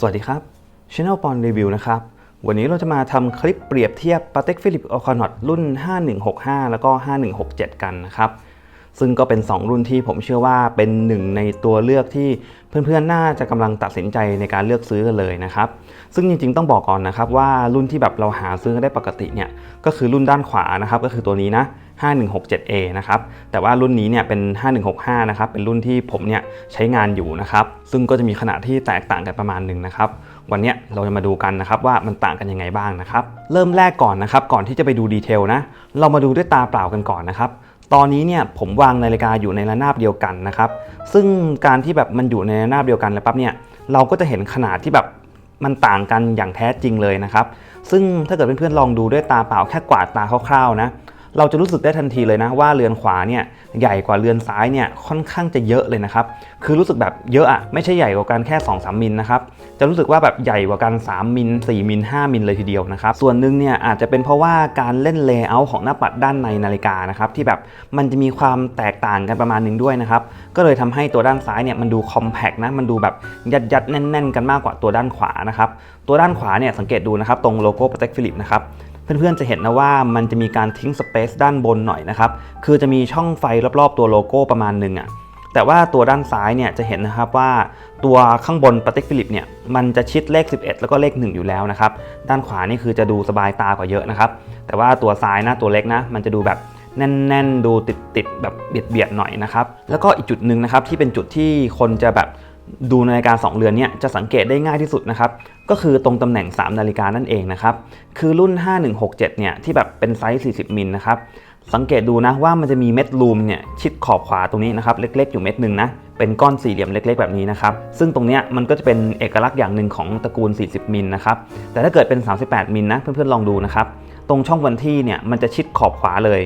สวัสดีครับ Channel p o n Review นะครับ วันนี้เราจะมาทำคลิปเปรียบเทียบ Patek Philippe a u c o n o t รุ่น 5165 แล้วก็ 5167 กันนะครับ ซึ่งก็เป็น 2 รุ่นที่ผมเชื่อว่าเป็นหนึ่งในตัวเลือกที่เพื่อนๆ น่าจะกำลังตัดสินใจในการเลือกซื้อกันเลยนะครับ ซึ่งจริงๆ ต้องบอกก่อนนะครับว่ารุ่นที่แบบเราหาซื้อได้ปกติเนี่ยก็คือรุ่นด้านขวานะครับก็คือตัวนี้นะ 5167A นะครับ แต่ว่ารุ่นนี้เนี่ยเป็น 5165 นะครับ เป็นรุ่นที่ผมเนี่ยใช้งานอยู่นะครับ ซึ่งก็จะมีขนาดที่แตกต่างกันประมาณหนึ่งนะครับ วันนี้เราจะมาดูกันนะครับว่ามันต่างกันยังไงบ้างนะครับ เริ่มแรกก่อนนะครับ ก่อนที่จะไปดูดีเทลนะ เรามาดูด้วยตาเปล่ากันก่อนนะครับ ตอนนี้เนี่ยผมวางนาฬิกาอยู่ในระนาบเดียวกันนะครับ ซึ่งการที่แบบมันอยู่ในระนาบเดียวกันแล้วปั๊บเนี่ยเราก็จะเห็นขนาดที่แบบมันต่างกันอย่างแท้จริงเลยนะครับ ซึ่งถ้าเกิดเพื่อนๆลองดูด้วยตาเปล่าแค่กวาดตาคร่าวๆนะ เราจะรู้สึกได้ทันทีเลยนะว่าเรือนขวาเนี่ยใหญ่กว่าเรือนซ้ายเนี่ยค่อนข้างจะเยอะเลยนะครับคือรู้สึกแบบเยอะอะไม่ใช่ใหญ่กว่ากันแค่ 2-3มิลนะครับจะรู้สึกว่าแบบใหญ่กว่ากัน3มิล4มิล5มิลเลยทีเดียวนะครับส่วนหนึ่งเนี่ยอาจจะเป็นเพราะว่าการเล่นเลเยอร์ของหน้าปัดด้านในนาฬิกานะครับที่แบบมันจะมีความแตกต่างกันประมาณหนึ่งด้วยนะครับก็เลยทำให้ตัวด้านซ้ายเนี่ยมันดูคอมแพกนะมันดูแบบยัดยัดแน่น ๆ กันมากกว่าตัวด้านขวานะครับตัวด้านขวาเนี่ยสังเกตดูนะครับตรงโลโก้ Patek Philippe นะครับ เพื่อนๆจะเห็นนะว่ามันจะมีการทิ้งสเปซด้านบนหน่อยนะครับ คือจะมีช่องไฟรอบๆ ตัวโลโก้ประมาณหนึ่งอะ่ะแต่ว่าตัวด้านซ้ายเนี่ยจะเห็นนะครับว่าตัวข้างบน Patek Philippe เนี่ยมันจะชิดเลข 11 แล้วก็เลข 1 อยู่แล้วนะครับ ด้านขวานี่คือจะดูสบายตากว่าเยอะนะครับ แต่ว่าตัวซ้ายนะตัวเล็กนะ มันจะดูแบบแน่น ๆ ดูติดๆแบบเบียดๆหน่อยนะครับ แล้วก็อีกจุดหนึ่งนะครับที่เป็นจุดที่คนจะแบบ ดูนาฬิกา2เรือนเนี่ยจะสังเกตได้ง่ายที่สุดนะครับ ก็คือตรงตำแหน่ง 3 นาฬิกานั่นเองนะครับ คือรุ่น 5167 เนี่ยที่แบบเป็นไซส์ 40 มิลนะครับ สังเกตดูนะว่ามันจะมีเม็ดลูมเนี่ยชิดขอบขวาตรงนี้นะครับเล็ก ๆ อยู่เม็ดหนึ่งนะ เป็นก้อนสี่เหลี่ยมเล็ก ๆ แบบนี้นะครับ ซึ่งตรงเนี้ยมันก็จะเป็นเอกลักษณ์อย่างหนึ่งของตระกูล 40 มิลนะครับ แต่ถ้าเกิดเป็น 38 มิลนะเพื่อนๆลองดูนะครับ ตรงช่องวันที่เนี่ยมันจะชิดขอบขวาเลย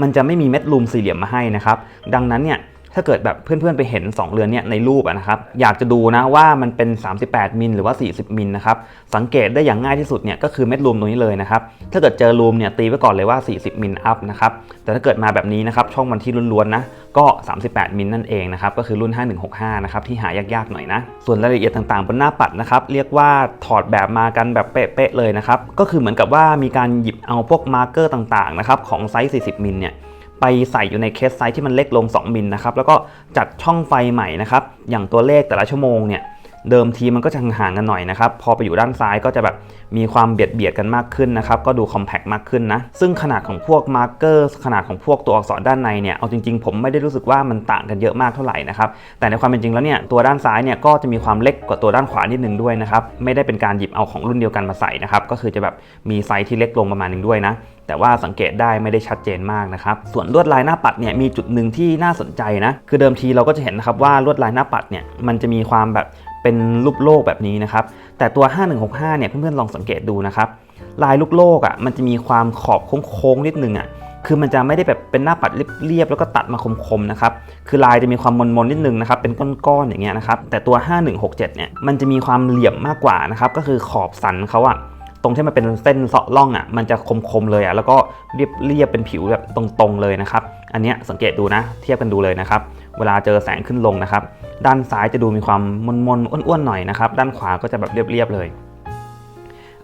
มันจะไม่มีเม็ดลูมสี่เหลี่ยมมาให้นะครับ ดังนั้นเนี่ย ถ้าเกิดแบบเพื่อนๆไปเห็น 2 เรือนเนี่ยในรูปนะครับ อยากจะดูนะว่ามันเป็น 38 มิลหรือว่า 40 มิลนะครับ สังเกตได้อย่างง่ายที่สุดเนี่ยก็คือเม็ดรูมตรงนี้เลยนะครับ ถ้าเกิดเจอรูมเนี่ยตีไว้ก่อนเลยว่า 40 มิลอัพนะครับ แต่ถ้าเกิดมาแบบนี้นะครับช่องวันที่ล้วนๆนะก็ 38 มิลนั่นเองนะครับ ก็คือรุ่น 5165 นะครับที่หายากๆหน่อยนะ ส่วนรายละเอียดต่างๆ บนหน้าปัดนะครับ เรียกว่าถอดแบบมากันแบบเป๊ะๆเลยนะครับ ก็คือเหมือนกับว่ามีการหยิบเอาพวกมาร์กเกอร์ต่างๆนะครับของไซส์ 40 มิลเนี่ย ไปใส่อยู่ในเคสไซส์ที่มันเล็กลง 2 มิลนะครับ แล้วก็จัดช่องไฟใหม่นะครับ อย่างตัวเลขแต่ละชั่วโมงเนี่ย เดิมทีมันก็จะห่างกันหน่อยนะครับ พอไปอยู่ด้านซ้ายก็จะแบบมีความเบียดเบียดกันมากขึ้นนะครับ ก็ดูคอมแพคมากขึ้นนะ ซึ่งขนาดของพวกมาร์กเกอร์ขนาดของพวกตัวอักษรด้านในเนี่ย เอาจริงๆ ผมไม่ได้รู้สึกว่ามันต่างกันเยอะมากเท่าไหร่นะครับ แต่ในความเป็นจริงแล้วเนี่ย ตัวด้านซ้ายเนี่ยก็จะมีความเล็กกว่าตัวด้านขวานิดนึงด้วยนะครับ ไม่ได้เป็นการหยิบเอาของรุ่นเดียวกันมาใส่นะครับ ก็คือจะแบบมีไซส์ที่เล็กลงประมาณนึงด้วยนะ แต่ว่าสังเกตได้ไม่ได้ชัดเจนมากนะครับ ส่วนลวดลายหน้าปัดเนี่ยมีจุดหนึ่งที่น่าสนใจนะ คือเดิมทีเราก็จะเห็นนะครับว่าลวดลายหน้าปัดเนี่ยมันจะมีความแบบเป็นรูปโลกแบบนี้นะครับ แต่ตัว 5165 เนี่ยเพื่อนๆลองสังเกตดูนะครับ ลายลูกโลกอะ่ะมันจะมีความขอบโค้งๆนิดนึงอะ คือมันจะไม่ได้แบบเป็นหน้าปัดเรียบๆแล้วก็ตัดมาคมๆนะครับ คือลายจะมีความมนๆนิดนึงนะครับ เป็นก้อนๆอย่างเงี้ยนะครับ แต่ตัว 5167 เนี่ยมันจะมีความเหลี่ยมมากกว่านะครับ ก็คือขอบสันเขาอะ ตรงที่มันเป็นเส้นเสาะล่องอะมันจะคมๆเลยอะแล้วก็เรียบเรียบเป็นผิวแบบตรงๆเลยนะครับอันเนี้ยสังเกตดูนะเทียบกันดูเลยนะครับเวลาเจอแสงขึ้นลงนะครับ ด้านซ้ายจะดูมีความมนๆอ้วนๆหน่อยนะครับด้านขวาก็จะแบบเรียบๆเลย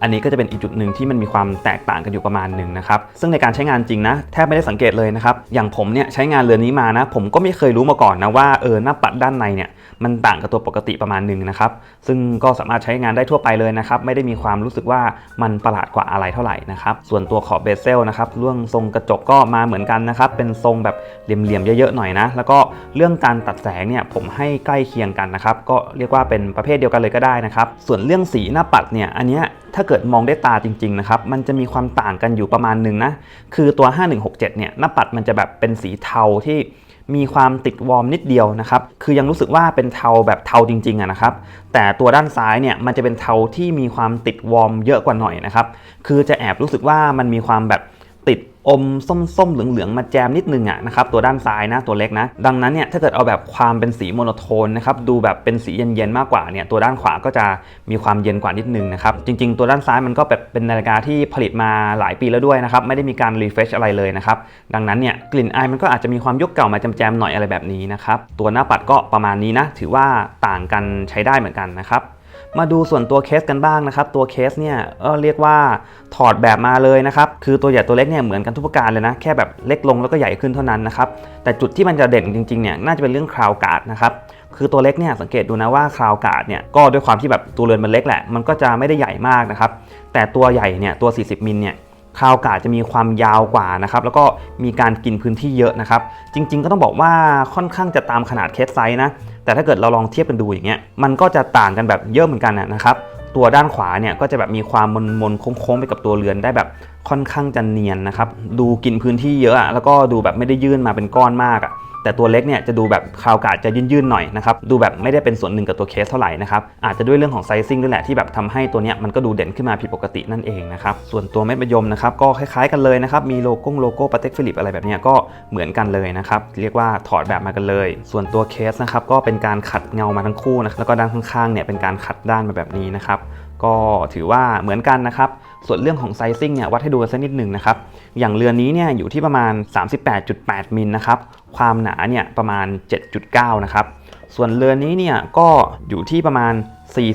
อันนี้ก็จะเป็นอีกจุดหนึ่งที่มันมีความแตกต่างกันอยู่ประมาณหนึ่งนะครับ ซึ่งในการใช้งานจริงนะแทบไม่ได้สังเกตเลยนะครับ อย่างผมเนี่ยใช้งานเรือนนี้มานะ ผมก็ไม่เคยรู้มาก่อนนะว่าเออหน้าปัดด้านในเนี่ยมันต่างกับตัวปกติประมาณหนึ่งนะครับ ซึ่งก็สามารถใช้งานได้ทั่วไปเลยนะครับ ไม่ได้มีความรู้สึกว่ามันประหลาดกว่าอะไรเท่าไหร่นะครับ ส่วนตัวขอบเบเซลนะครับเรื่องทรงกระจกก็มาเหมือนกันนะครับ เป็นทรงแบบเหลี่ยมๆเยอะๆหน่อยนะ แล้วก็เรื่องการตัดแสงเนี่ยผมให้ใกล้เคียงกันนะครับ ก็เรียกว่าเป็นประเภทเดียวกันเลยก็ได้นะครับ ส่วนเรื่องสีหน้าปัดเนี่ยอันเนี้ยถ้าเกิดมองด้วยตาจริงๆนะครับมันจะมีความต่างกันอยู่ประมาณหนึ่งนะคือตัว 5167เนี่ยหน้าปัดมันจะแบบเป็นสีเทาที่มีความติดวอร์มนิดเดียวนะครับ คือยังรู้สึกว่าเป็นเทาแบบเทาจริงๆอะนะครับ แต่ตัวด้านซ้ายเนี่ยมันจะเป็นเทาที่มีความติดวอร์มเยอะกว่าหน่อยนะครับ คือจะแอบรู้สึกว่ามันมีความแบบ อมส้มๆ เหลืองๆ มาแจมนิดนึงอะนะครับตัวด้านซ้ายนะตัวเล็กนะ ดังนั้นเนี่ยถ้าเกิดเอาแบบความเป็นสีโมโนโทนนะครับดูแบบเป็นสีเย็นๆ มากกว่าเนี่ยตัวด้านขวาก็จะมีความเย็นกว่านิดนึงนะครับจริง ๆ ตัวด้านซ้ายมันก็แบบเป็นนาฬิกาที่ผลิตมาหลายปีแล้วด้วยนะครับไม่ได้มีการรีเฟชอะไรเลยนะครับดังนั้นเนี่ยกลิ่นอายมันก็อาจจะมีความยุคเก่ามาแจมๆหน่อยอะไรแบบนี้นะครับตัวหน้าปัดก็ประมาณนี้นะถือว่าต่างกันใช้ได้เหมือนกันนะครับ มาดูส่วนตัวเคสกันบ้างนะครับ ตัวเคสเนี่ยเอ่อเรียกว่าถอดแบบมาเลยนะครับ คือตัวใหญ่ตัวเล็กเนี่ยเหมือนกันทุกประการเลยนะ แค่แบบเล็กลงแล้วก็ใหญ่ขึ้นเท่านั้นนะครับ แต่จุดที่มันจะเด่นจริงๆเนี่ยน่าจะเป็นเรื่องคราวการ์ดนะครับคือตัวเล็กเนี่ยสังเกตดูนะว่าคราวการ์ดเนี่ยก็ด้วยความที่แบบตัวเรือนมันเล็กแหละ มันก็จะไม่ได้ใหญ่มากนะครับ แต่ตัวใหญ่เนี่ยตัว 40 มิลเนี่ยคราวกาดจะมีความยาวกว่านะครับแล้วก็มีการกินพื้นที่เยอะนะครับ จริง ๆ ก็ต้องบอกว่าค่อนข้างจะตามขนาดเคสไซส์นะ แต่ถ้าเกิดเราลองเทียบกันดูอย่างเงี้ยมันก็จะต่างกันแบบเยอะเหมือนกันนะครับตัวด้านขวาเนี่ยก็จะแบบมีความมนๆโค้งๆไปกับตัวเรือนได้แบบค่อนข้างจะเนียนนะครับดูกินพื้นที่เยอะอะแล้วก็ดูแบบไม่ได้ยื่นมาเป็นก้อนมากอะ แต่ตัวเล็กเนี่ยจะดูแบบคาวกาดจะยื่นๆหน่อยนะครับดูแบบไม่ได้เป็นส่วนหนึ่งกับตัวเคสเท่าไหร่นะครับอาจจะด้วยเรื่องของไซซิ่งด้วยแหละที่แบบทำให้ตัวเนี้ยมันก็ดูเด่นขึ้นมาผิดปกตินั่นเองนะครับส่วนตัวเม็ดมะยมนะครับก็คล้ายๆกันเลยนะครับมีโลโก้โลโก้ปาเต็กฟิลิปอะไรแบบเนี้ยก็เหมือนกันเลยนะครับเรียกว่าถอดแบบมากันเลย ส่วนตัวเคสนะครับก็เป็นการขัดเงามาทั้งคู่นะแล้วก็ด้านข้างๆเนี่ยเป็นการขัดด้านมาแบบนี้นะครับ ก็ถือว่าเหมือนกันนะครับ ส่วนเรื่องของไซซิ่งเนี่ยวัดให้ดูสักนิดหนึ่งนะครับ อย่างเรือนนี้เนี่ยอยู่ที่ประมาณ 38.8 มิลนะครับ ความหนาเนี่ยประมาณ 7.9 นะครับ ส่วนเรือนนี้เนี่ยก็อยู่ที่ประมาณ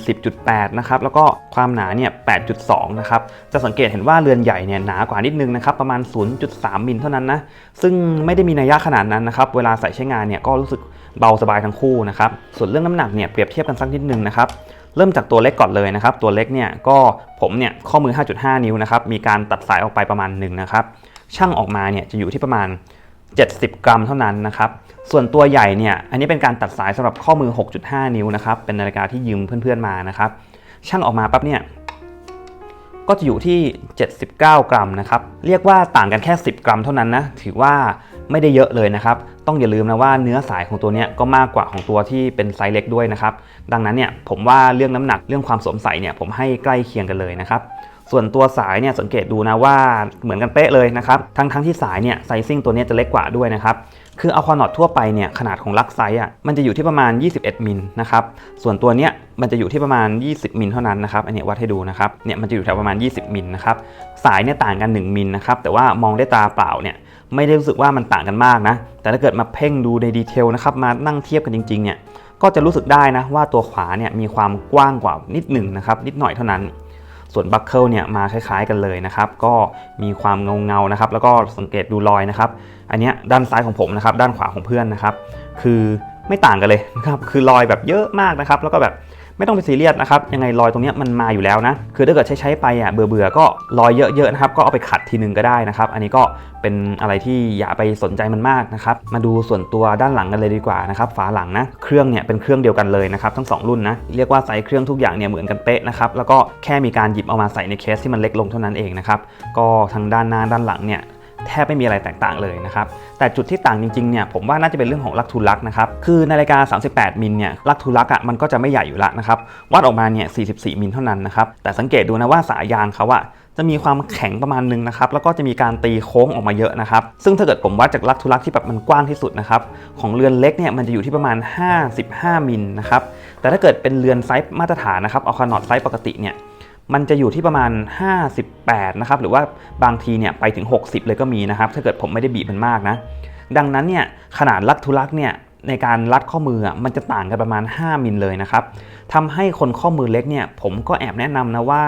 40.8 นะครับ แล้วก็ความหนาเนี่ย 8.2 นะครับ จะสังเกตเห็นว่าเรือนใหญ่เนี่ยหนากว่านิดนึงนะครับ ประมาณ 0.3 มิลเท่านั้นนะ ซึ่งไม่ได้มีนัยยะขนาดนั้นนะครับ เวลาใส่ใช้งานเนี่ยก็รู้สึกเบาสบายทั้งคู่นะครับ ส่วนเรื่องน้ำหนักเนี่ยเปรียบเทียบกันสักนิดนึงนะครับ เริ่มจากตัวเล็กก่อนเลยนะครับ ตัวเล็กเนี่ยก็ผมเนี่ยข้อมือ 5.5 นิ้วนะครับ มีการตัดสายออกไปประมาณหนึ่งนะครับ ช่างออกมาเนี่ยจะอยู่ที่ประมาณ 70 กรัมเท่านั้นนะครับ ส่วนตัวใหญ่เนี่ย อันนี้เป็นการตัดสายสำหรับข้อมือ 6.5 นิ้วนะครับ เป็นนาฬิกาที่ยืมเพื่อนๆมานะครับ ช่างออกมาปั๊บเนี่ย ก็จะอยู่ที่ 79 กรัมนะครับ เรียกว่าต่างกันแค่ 10 กรัมเท่านั้นนะ ถือว่า ไม่ได้เยอะเลยนะครับ ต้องอย่าลืมนะว่าเนื้อสายของตัวนี้ก็มากกว่าของตัวที่เป็นไซส์เล็กด้วยนะครับ ดังนั้นเนี่ยผมว่าเรื่องน้ำหนักเรื่องความสวมใส่เนี่ยผมให้ใกล้เคียงกันเลยนะครับส่วนตัวสายเนี่ยสังเกตดูนะว่าเหมือนกันเป๊ะเลยนะครับทั้งทั้งที่สายเนี่ยไซซิ่งตัวนี้จะเล็กกว่าด้วยนะครับคือเอาควานอตทั่วไปเนี่ยขนาดของลักไซส์อะมันจะอยู่ที่ประมาณ 21มิลนะครับส่วนตัวเนี้ยมันจะอยู่ที่ประมาณ 20มิลเท่านั้นนะครับอันนี้วัดให้ดูนะครับเนี่ยมันจะอยู่แถวประมาณ 20มิลนะครับสายเนี่ยต่างกัน 1มิลนะครับแต่ว่ามองด้วยตาเปล่าเนี่ย ไม่ได้รู้สึกว่ามันต่างกันมากนะ แต่ถ้าเกิดมาเพ่งดูในดีเทลนะครับมานั่งเทียบกันจริงๆเนี่ยก็จะรู้สึกได้นะว่าตัวขวาเนี่ยมีความกว้างกว่านิดหนึ่งนะครับนิดหน่อยเท่านั้น ส่วนบัคเกิลเนี่ยมาคล้ายๆกันเลยนะครับก็มีความเงาๆนะครับแล้วก็สังเกตดูรอยนะครับอันเนี้ยด้านซ้ายของผมนะครับด้านขวาของเพื่อนนะครับคือไม่ต่างกันเลยนะครับคือรอยแบบเยอะมากนะครับแล้วก็แบบ ไม่ต้องไปซีเรียสนะครับยังไงรอยตรงนี้มันมาอยู่แล้วนะคือถ้าเกิดใช้ใช้ไปอะเบื่อเบื่อก็รอยเยอะๆนะครับก็เอาไปขัดทีนึงก็ได้นะครับ อันนี้ก็เป็นอะไรที่อย่าไปสนใจมันมากนะครับมาดูส่วนตัวด้านหลังกันเลยดีกว่านะครับฝาหลังนะเครื่องเนี่ยเป็นเครื่องเดียวกันเลยนะครับทั้งสองรุ่นนะเรียกว่าไซส์เครื่องทุกอย่างเนี่ยเหมือนกันเป๊ะนะครับแล้วก็แค่มีการหยิบเอามาใส่ในเคสที่มันเล็กลงเท่านั้นเองนะครับก็ทางด้านหน้าด้านหลังเนี่ย แทบไม่มีอะไรแตกต่างเลยนะครับ แต่จุดที่ต่างจริงๆเนี่ยผมว่าน่าจะเป็นเรื่องของลักทูลักนะครับ คือนาฬิกา38 มิลเนี่ยลักทูลักอะมันก็จะไม่ใหญ่อยู่ละนะครับ วัดออกมาเนี่ย 44 มิลเท่านั้นนะครับ แต่สังเกตดูนะว่าสายยางเขาอะจะมีความแข็งประมาณนึงนะครับ แล้วก็จะมีการตีโค้งออกมาเยอะนะครับ ซึ่งถ้าเกิดผมวัดจากลักทูลักที่แบบมันกว้างที่สุดนะครับ ของเรือนเล็กเนี่ยมันจะอยู่ที่ประมาณ 55 มิลนะครับ แต่ถ้าเกิดเป็นเรือนไซส์มาตรฐานนะครับเอาคานอดไซส์ปกติเนี่ย มันจะอยู่ที่ประมาณ 58 นะครับ หรือว่าบางทีเนี่ยไปถึง 60 เลยก็มีนะครับ ถ้าเกิดผมไม่ได้บีบมันมากนะ ดังนั้นเนี่ยขนาดลัดทุลักเนี่ยในการรัดข้อมืออะมันจะต่างกันประมาณ 5 มิลเลยนะครับทำให้คนข้อมือเล็กเนี่ยผมก็แอบแนะนำนะว่า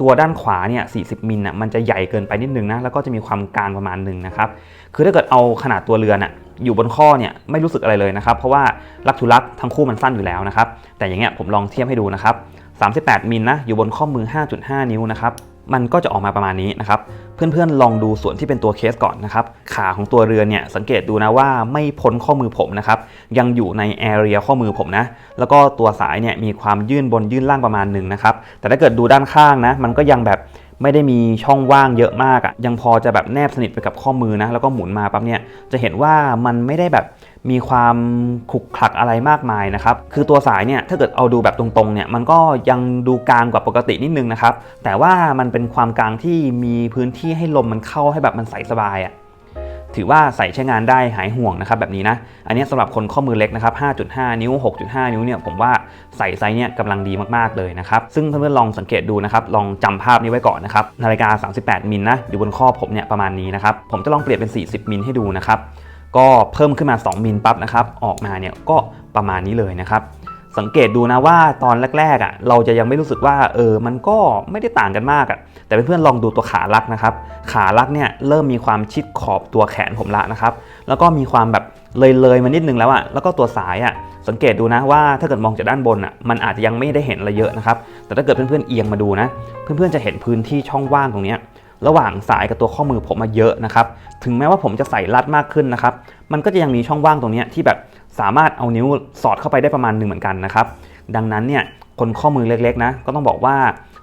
ตัวด้านขวาเนี่ย 40 มิลน่ะมันจะใหญ่เกินไปนิดนึงนะ แล้วก็จะมีความกลางประมาณหนึ่งนะครับ คือถ้าเกิดเอาขนาดตัวเรือนอะอยู่บนข้อเนี่ยไม่รู้สึกอะไรเลยนะครับ เพราะว่าลักทุลักทั้งคู่มันสั้นอยู่แล้วนะครับ แต่อย่างเงี้ยผมลองเทียบให้ดูนะครับ 38 มิลนะอยู่บนข้อมือ 5.5 นิ้วนะครับมันก็จะออกมาประมาณนี้นะครับ เพื่อนๆ ลองดูส่วนที่เป็นตัวเคสก่อนนะครับ ขาของตัวเรือนเนี่ยสังเกตดูนะว่าไม่พ้นข้อมือผมนะครับ ยังอยู่ในแอเรียข้อมือผมนะ แล้วก็ตัวสายเนี่ยมีความยื่นบนยื่นล่างประมาณหนึ่งนะครับ แต่ถ้าเกิดดูด้านข้างนะ มันก็ยังแบบไม่ได้มีช่องว่างเยอะมากอะ่ะ ยังพอจะแบบแนบสนิทไปกับข้อมือนะ แล้วก็หมุนมาปั๊บเนี่ย จะเห็นว่ามันไม่ได้แบบ มีความขลุกขลักอะไรมากมายนะครับคือตัวสายเนี่ยถ้าเกิดเอาดูแบบตรงๆเนี่ยมันก็ยังดูกลางกว่าปกตินิดนึงนะครับแต่ว่ามันเป็นความกลางที่มีพื้นที่ให้ลมมันเข้าให้แบบมันใสสบายอะ่ะถือว่าใส่ใช้งานได้หายห่วงนะครับแบบนี้นะ อันนี้สำหรับคนข้อมือเล็กนะครับ 5.5 นิ้ว 6.5 นิ้วเนี่ยผมว่าใส่ไซส์เนี่ยกำลังดีมากๆเลยนะครับ ซึ่งเพื่อนๆลองสังเกตดูนะครับ ลองจำภาพนี้ไว้ก่อนนะครับ นาฬิกา 38 มิลนะอยู่บนข้อผมเนี่ยประมาณนี้นะครับ ผมจะลองเปลี่ยนเป็น 40 มิลให้ดูนะครับ ก็เพิ่มขึ้นมา 2 มิลปั๊บนะครับ ออกมาเนี่ยก็ประมาณนี้เลยนะครับ สังเกตดูนะว่าตอนแรกๆอะเราจะยังไม่รู้สึกว่าเออมันก็ไม่ได้ต่างกันมากอะแต่เพื่อนๆลองดูตัวขาลักนะครับ ขาลักเนี่ยเริ่มมีความชิดขอบตัวแขนผมละนะครับ แล้วก็มีความแบบเลยๆมานิดนึงแล้วอะแล้วก็ตัวสายอะสังเกตดูนะว่าถ้าเกิดมองจากด้านบนอะมันอาจจะยังไม่ได้เห็นอะไรเยอะนะครับ แต่ถ้าเกิดเพื่อนๆเอียงมาดูนะ เพื่อนๆจะเห็นพื้นที่ช่องว่างตรงนี้ ระหว่างสายกับตัวข้อมือผมมาเยอะนะครับถึงแม้ว่าผมจะใส่รัดมากขึ้นนะครับมันก็จะยังมีช่องว่างตรงนี้ที่แบบสามารถเอานิ้วสอดเข้าไปได้ประมาณหนึ่งเหมือนกันนะครับดังนั้นเนี่ยคนข้อมือเล็กๆนะก็ต้องบอกว่า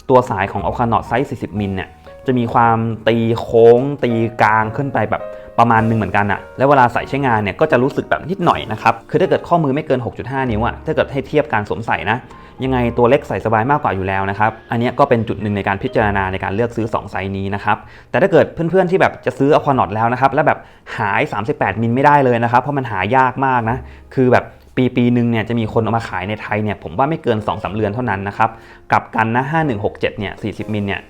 ตัวสายของอัลคา n น t ไซส์ 40 มิลเนี่ยจะมีความตีโค้ง ตีกลางขึ้นไปแบบประมาณหนึงเหมือนกันอะแล้วเวลาใส่ใช้งานเนี่ยก็จะรู้สึกแบบนิดหน่อยนะครับ คือถ้าเกิดข้อมือไม่เกิน 6.5 นิ้วอะถ้าเกิดให้เทียบการสวมใส่นะ ยังไงตัวเล็กใส่สบายมากกว่าอยู่แล้วนะครับอันนี้ก็เป็นจุดหนึ่งในการพิจารณาในการเลือกซื้อ 2 ไซส์นี้นะครับแต่ถ้าเกิดเพื่อนๆที่แบบจะซื้ออควานอตแล้วนะครับแล้วแบบหาย 38 มิลไม่ได้เลยนะครับเพราะมันหายากมากนะคือแบบปีปีหนึ่งเนี่ยจะมีคนเอามาขายในไทยเนี่ยผมว่าไม่เกิน2อสเรือนเท่านั้นนะครับกลับกันนะ5167เนี่ย40 มิลเนี่ย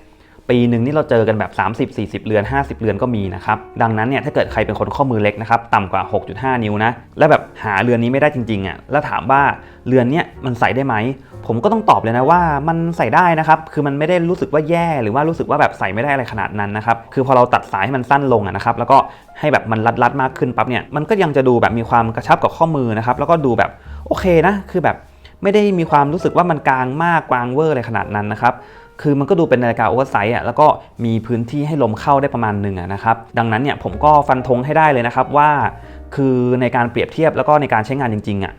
ปีหนึ่งนี่เราเจอกันแบบ 30 40 เรือน 50 เรือนก็มีนะครับ ดังนั้นเนี่ยถ้าเกิดใครเป็นคนข้อมือเล็กนะครับต่ำกว่า 6.5 นิ้วนะ แล้วแบบหาเรือนนี้ไม่ได้จริงๆอะแล้วถามว่าเรือนเนี้ยมันใส่ได้ไหม ผมก็ต้องตอบเลยนะว่ามันใส่ได้นะครับ คือมันไม่ได้รู้สึกว่าแย่หรือว่ารู้สึกว่าแบบใส่ไม่ได้อะไรขนาดนั้นนะครับ คือพอเราตัดสายให้มันสั้นลงนะครับ แล้วก็ให้แบบมันรัดๆมากขึ้นปั๊บเนี่ย มันก็ยังจะดูแบบมีความกระชับกับข้อมือนะครับ แล้วก็ดูแบบโอเคนะ คือแบบไม่ได้มีความรู้สึกว่ามันกลางมากกลางเวอร์อะไรขนาดนั้นนะครับ คือมันก็ดูเป็นนาฬิกาโอเวอร์ไซส์อะแล้วก็มีพื้นที่ให้ลมเข้าได้ประมาณหนึ่งอะนะครับดังนั้นเนี่ยผมก็ฟันธงให้ได้เลยนะครับว่า คือในการเปรียบเทียบแล้วก็ในการใช้งานจริงๆอะ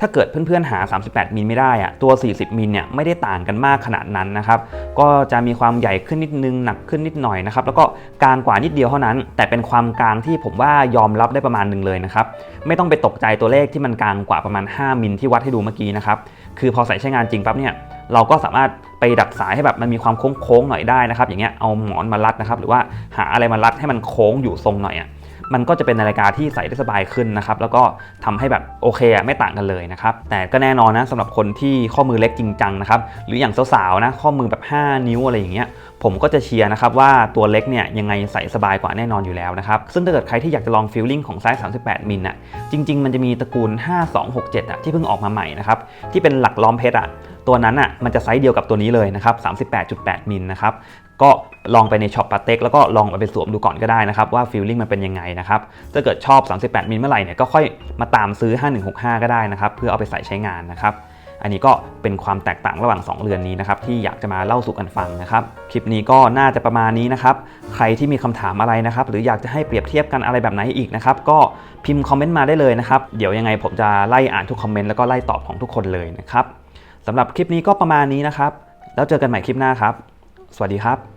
ถ้าเกิดเพื่อนๆหา 38มิลไม่ได้อะตัว 40มิลเนี่ยไม่ได้ต่างกันมากขนาดนั้นนะครับ ก็จะมีความใหญ่ขึ้นนิดนึง หนักขึ้นนิดหน่อยนะครับ แล้วก็กลางกว่านิดเดียวเท่านั้น แต่เป็นความกลางที่ผมว่ายอมรับได้ประมาณหนึ่งเลยนะครับ ไม่ต้องไปตกใจตัวเลขที่มันกลางกว่าประมาณ 5มิลที่วัดให้ดูเมื่อกี้นะครับ คือพอใส่ใช้งานจริงปั๊บเนี่ยเราก็สามารถ ไปดัดสายให้แบบมันมีความโค้งๆหน่อยได้นะครับ อย่างเงี้ยเอาหมอนมารัดนะครับ หรือว่าหาอะไรมารัดให้มันโค้งอยู่ทรงหน่อยอะมันก็จะเป็นนาฬิกาที่ใส่ได้สบายขึ้นนะครับ แล้วก็ทำให้แบบโอเคอะไม่ต่างกันเลยนะครับ แต่ก็แน่นอนนะสำหรับคนที่ข้อมือเล็กจริงจังนะครับ หรืออย่างสาวๆนะข้อมือแบบ 5 นิ้วอะไรอย่างเงี้ย ผมก็จะเชียร์นะครับว่าตัวเล็กเนี่ยยังไงใส่สบายกว่าแน่นอนอยู่แล้วนะครับ ซึ่งถ้าเกิดใครที่อยากจะลองฟีลลิ่งของไซส์ 38 มิลน่ะ จริง ๆ มันจะมีตระกูล 5267อะที่เพิ่งออกมาใหม่นะครับ ที่เป็นหลักล้อมเพชรอะ ตัวนั้นอะมันจะไซส์เดียวกับตัวนี้เลยนะครับ38.8 มิลนะครับก็ลองไปในช็อปปาเต็กแล้วก็ลองเอาไปสวมดูก่อนก็ได้นะครับ ว่าฟีลลิ่งมันเป็นยังไงนะครับ ถ้าเกิดชอบ 38 มิลเมื่อไหร่เนี่ยก็ค่อยมาตามซื้อ 5165 ก็ได้นะครับ เพื่อเอาไปใส่ใช้งานนะครับ อันนี้ก็เป็นความแตกต่างระหว่าง 2 เรือนนี้นะครับ ที่อยากจะมาเล่าสู่กันฟังนะครับ คลิปนี้ก็น่าจะประมาณนี้นะครับ ใครที่มีคำถามอะไรนะครับ หรืออยากจะให้เปรียบเทียบกันอะไรแบบไหนอีกนะครับ ก็พิมพ์คอมเมนต์มาได้เลยนะครับ เดี๋ยวยังไงผมจะไล่อ่านทุกคอมเมนต์แล้วก็ไล่ตอบของทุกคนเลยนะครับ สำหรับคลิปนี้ก็ประมาณนี้นะครับ แล้วเจอกันใหม่คลิปหน้าครับ สวัสดีครับ